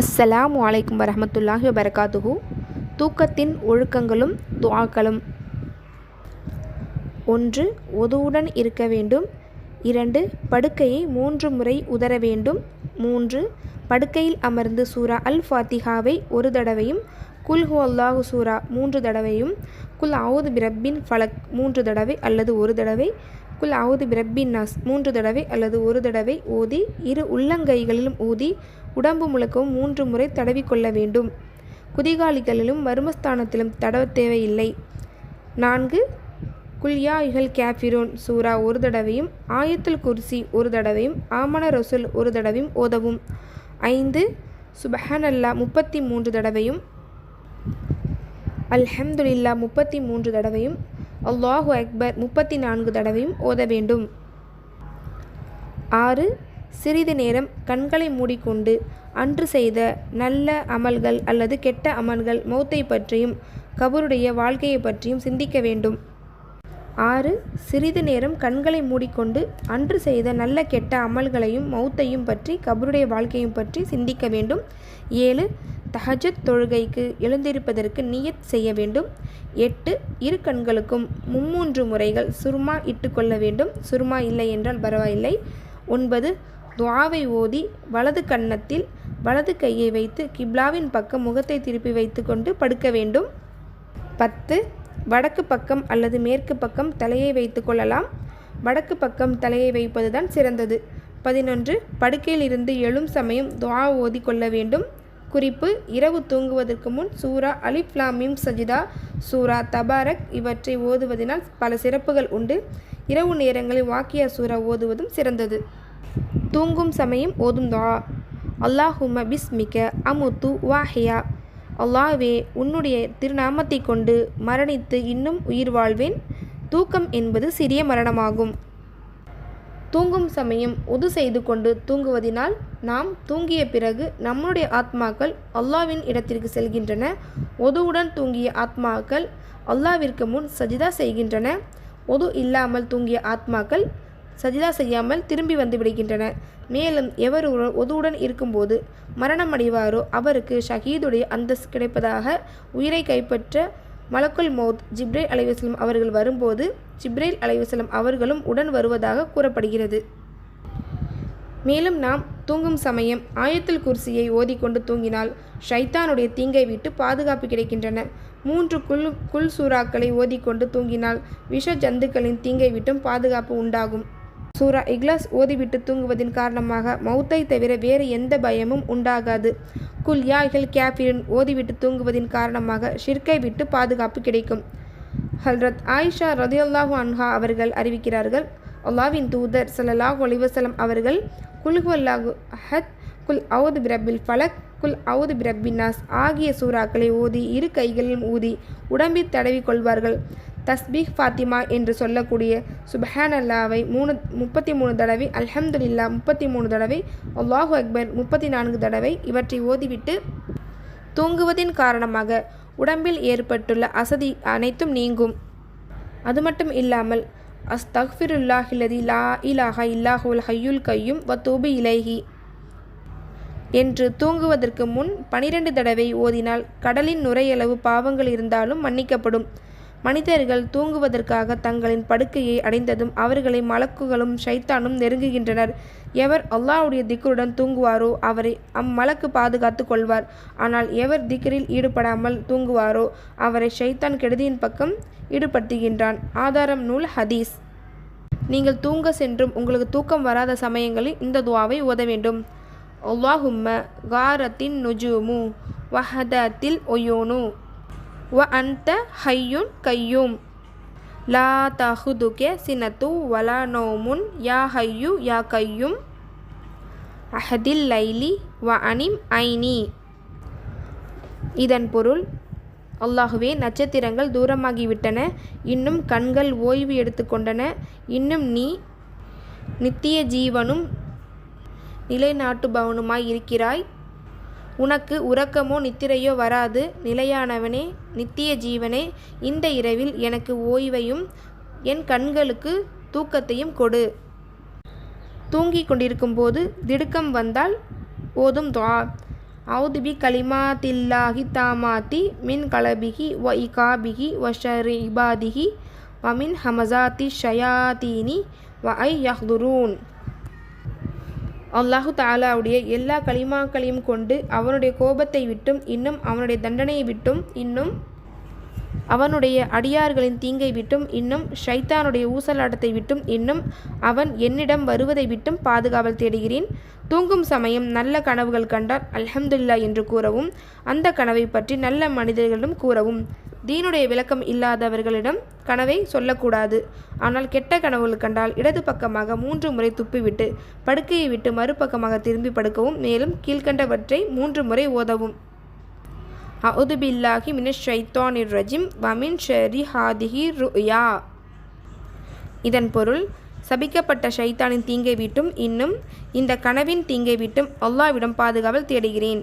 அஸ்ஸலாம் அலைக்கும் வரமத்துல்லாஹி வபரகாத்துஹு. தூக்கத்தின் ஒழுக்கங்களும் துவாக்களும் ஒன்று ஒதுவுடன் இருக்க வேண்டும். இரண்டு படுக்கையை மூன்று முறை உதற வேண்டும். மூன்று படுக்கையில் அமர்ந்து சூரா அல் ஃபாத்திஹாவை ஒரு தடவையும் குல் ஹு அல்லாஹு சூரா மூன்று தடவையும் குல் அவுது பிரப்பின் ஃபலக் மூன்று தடவை அல்லது ஒரு தடவை குல் அவுது பிரப்பின் நாஸ். மூன்று தடவை அல்லது ஒரு தடவை ஓதி இரு உள்ளங்கைகளிலும் ஊதி உடம்பு முழுக்கவும் மூன்று முறை தடவிக்கொள்ள வேண்டும். குதிகாலிகளிலும் மர்மஸ்தானத்திலும் தடவ தேவையில்லை. நான்கு குல்யா இகல் கேஃபிரோன் சூரா ஒரு தடவையும் ஆயத்துல் குர்சி ஒரு தடவையும் ஆமன ரசுல் ஒரு தடவையும் ஓதவும். ஐந்து சுபஹானல்லா முப்பத்தி மூன்று தடவையும் அல்ஹம்துலில்லா முப்பத்தி மூன்று தடவையும் அல்லாஹு அக்பர் முப்பத்தி நான்கு தடவையும் ஓத வேண்டும். ஆறு சிறிது நேரம் கண்களை மூடிக்கொண்டு அன்று செய்த நல்ல அமல்கள் அல்லது கெட்ட அமல்கள் மௌத்தை பற்றியும் கபருடைய வாழ்க்கையை பற்றியும் சிந்திக்க வேண்டும். ஆறு சிறிது நேரம் கண்களை மூடிக்கொண்டு அன்று செய்த நல்ல கெட்ட அமல்களையும் மௌத்தையும் பற்றி கபருடைய வாழ்க்கையும் பற்றி சிந்திக்க வேண்டும். ஏழு தஹஜத் தொழுகைக்கு எழுந்திருப்பதற்கு நியத் செய்ய வேண்டும். எட்டு இரு கண்களுக்கும் மும்மூன்று முறைகள் சுர்மா இட்டுக்கொள்ள வேண்டும். சுர்மா இல்லை என்றால் பரவாயில்லை. ஒன்பது துவாவை ஓதி வலது கன்னத்தில் வலது கையை வைத்து கிப்லாவின் பக்கம் முகத்தை திருப்பி வைத்துக்கொண்டு படுக்க வேண்டும். பத்து வடக்கு பக்கம் அல்லது மேற்கு பக்கம் தலையை வைத்து கொள்ளலாம். வடக்கு பக்கம் தலையை வைப்பதுதான் சிறந்தது. பதினொன்று படுக்கையில் இருந்து எழும் சமயம் துவா ஓதி கொள்ள வேண்டும். குறிப்பு இரவு தூங்குவதற்கு முன் சூரா அலிப்லாமிம் சஜிதா சூரா தபாரக் இவற்றை ஓதுவதனால் பல சிறப்புகள் உண்டு. இரவு நேரங்களில் வாக்கியா சூரா ஓதுவதும் சிறந்தது. தூங்கும் சமயம் ஓதும் துவா அல்லாஹும பிஸ்மிக அமுத்து வாஹியா. அல்லாஹ்வே உன்னுடைய திருநாமத்தை கொண்டு மரணித்து இன்னும் உயிர் வாழ்வேன். தூக்கம் என்பது சிறிய மரணமாகும். தூங்கும் சமயம் உது செய்து கொண்டு தூங்குவதினால் நாம் தூங்கிய பிறகு நம்முடைய ஆத்மாக்கள் அல்லாவின் இடத்திற்கு செல்கின்றன. ஒதுவுடன் தூங்கிய ஆத்மாக்கள் அல்லாவிற்கு முன் சஜிதா செய்கின்றன. ஒது இல்லாமல் தூங்கிய ஆத்மாக்கள் சஜிதா செய்யாமல் திரும்பி வந்து விடுகின்றன. மேலும் எவர் ஒதுவுடன் இருக்கும்போது மரணமடைவாரோ அவருக்கு ஷஹீதுடைய அந்தஸ்து கிடைப்பதாக உயிரை கைப்பற்ற மலக்குல் மௌத் ஜிப்ரேல் அலைவாஸ்லம் அவர்கள் வரும்போது ஜிப்ரேல் அலைவாஸ்லம் அவர்களும் உடன் வருவதாக கூறப்படுகிறது. மேலும் நாம் தூங்கும் சமயம் ஆயத்தில் குர்சியை ஓதிக்கொண்டு தூங்கினால் ஷைத்தானுடைய தீங்கை விட்டு பாதுகாப்பு கிடைக்கின்றன. மூன்று குல் குல் சூறாக்களை ஓதிக்கொண்டு தூங்கினால் விஷ ஜந்துக்களின் தீங்கை விட்டும் பாதுகாப்பு உண்டாகும். சூரா இக்லாஸ் ஓதிவிட்டு தூங்குவதன் காரணமாக மௌத்தை தவிர வேறு எந்த பயமும் உண்டாகாது. குல் யாய்கள் கேஃபிரின் ஓதிவிட்டு தூங்குவதன் காரணமாக ஷிர்கை விட்டு பாதுகாப்பு கிடைக்கும். ஹல்ரத் ஆயிஷா ரதியுல்லாஹு அன்ஹா அவர்கள் அறிவிக்கிறார்கள் அல்லாவின் தூதர் சல்லாஹ் ஒலிவசலம் அவர்கள் குல்ஹு அல்லாஹு அஹத் குல் அவுது பிரபில் ஃபலக் குல் அவுது பிரபின் நாஸ் ஆகிய சூறாக்களை ஓதி இரு கைகளிலும் ஊதி உடம்பில் தடவி கொள்வார்கள். தஸ்பீக் ஃபாத்திமா என்று சொல்லக்கூடிய சுபஹான் அல்லாவை மூணு முப்பத்தி மூணு தடவை அல்ஹம்துலில்லா முப்பத்தி மூணு தடவை அல்லாஹு அக்பர் முப்பத்தி நான்கு தடவை இவற்றை ஓதிவிட்டு தூங்குவதின் காரணமாக உடம்பில் ஏற்பட்டுள்ள அசதி அனைத்தும் நீங்கும். அது மட்டும் இல்லாமல் அஸ்தக்ஃபிருல்லாஹில்லதி லா இலாஹா இல்லாஹுல் ஹையுல் கையும் வத்தூபு இலைஹி என்று தூங்குவதற்கு முன் பனிரெண்டு தடவை ஓதினால் கடலின் நுரையளவு பாவங்கள் இருந்தாலும் மன்னிக்கப்படும். மனிதர்கள் தூங்குவதற்காக தங்களின் படுக்கையை அடைந்ததும் அவர்களை மலக்குகளும் ஷைத்தானும் நெருங்குகின்றனர். எவர் அல்லாவுடைய திக்கருடன் தூங்குவாரோ அவரை அம்மலக்கு பாதுகாத்து கொள்வார். ஆனால் எவர் திக்கரில் ஈடுபடாமல் தூங்குவாரோ அவரை ஷைத்தான் கெடுதியின் பக்கம் ஈடுபடுத்துகின்றான். ஆதாரம் நூல் ஹதீஸ். நீங்கள் தூங்க சென்றும் உங்களுக்கு தூக்கம் வராத சமயங்களில் இந்த துவாவை ஓத வேண்டும். அல்லாஹும்ம காரத்தின் நுஜூமு வஹதத்தில் ஒயோனு. வ அந்த ஹையுன் கையும் லா தஹுதுகே சினத்து வலா நோமுன் யா ஹையு யா கையும் அஹதில் லைலி வ அனிம் ஐனி இதன் பொருள் அல்லாஹுவே நட்சத்திரங்கள் தூரமாகிவிட்டன. இன்னும் கண்கள் ஓய்வு எடுத்துக்கொண்டன இன்னும் நீ நித்திய ஜீவனும் நிலைநாட்டுபவனுமாய் இருக்கிறாய். உனக்கு உறக்கமோ நித்திரையோ வராது. நிலையானவனே நித்திய ஜீவனே இந்த இரவில் எனக்கு ஓய்வையும் என் கண்களுக்கு தூக்கத்தையும் கொடு. தூங்கிக் கொண்டிருக்கும்போது திடுக்கம் வந்தால் ஓதும் துவா. அவுதுபி கலிமாத்தில்லாஹி தாமாத்தி மின் கலபிகி வ இகாபிகி வ ஷரி இபாதிகி வ மின் ஹமசாத்தி ஷயாதீனி வ ஐ யஹ்துரூன். அல்லாஹு தாலாவுடைய எல்லா களிமாக்களையும் கொண்டு அவனுடைய கோபத்தை விட்டும் இன்னும் அவனுடைய தண்டனையை விட்டும் இன்னும் அவனுடைய அடியார்களின் தீங்கை விட்டும் இன்னும் ஷைத்தானுடைய ஊசலாட்டத்தை விட்டும் இன்னும் அவன் என்னிடம் வருவதை விட்டும் பாதுகாவல் தேடுகிறேன். தூங்கும் சமயம் நல்ல கனவுகள் கண்டால் அல்ஹம்துல்லா என்று கூறவும் அந்த கனவை பற்றி நல்ல மனிதர்களிடம் கூறவும். தீனுடைய விளக்கம் இல்லாதவர்களிடம் கனவை சொல்லக்கூடாது. ஆனால் கெட்ட கனவுகள் கண்டால் இடது பக்கமாக மூன்று முறை துப்பிவிட்டு படுக்கையை விட்டு மறுபக்கமாக திரும்பி படுக்கவும் மேலும் கீழ்கண்டவற்றை மூன்று முறை ஓதவும். அவுது பில்லாஹி மினஷ் ஷைத்தானிர் ரஜிம். வமின் ஷரி ஹாதிஹி ருயா. இதன் பொருள் சபிக்கப்பட்ட ஷைத்தானின் தீங்கை விட்டும் இன்னும் இந்த கனவின் தீங்கை விட்டும் அல்லாவிடம் பாதுகாவல் தேடுகிறேன்.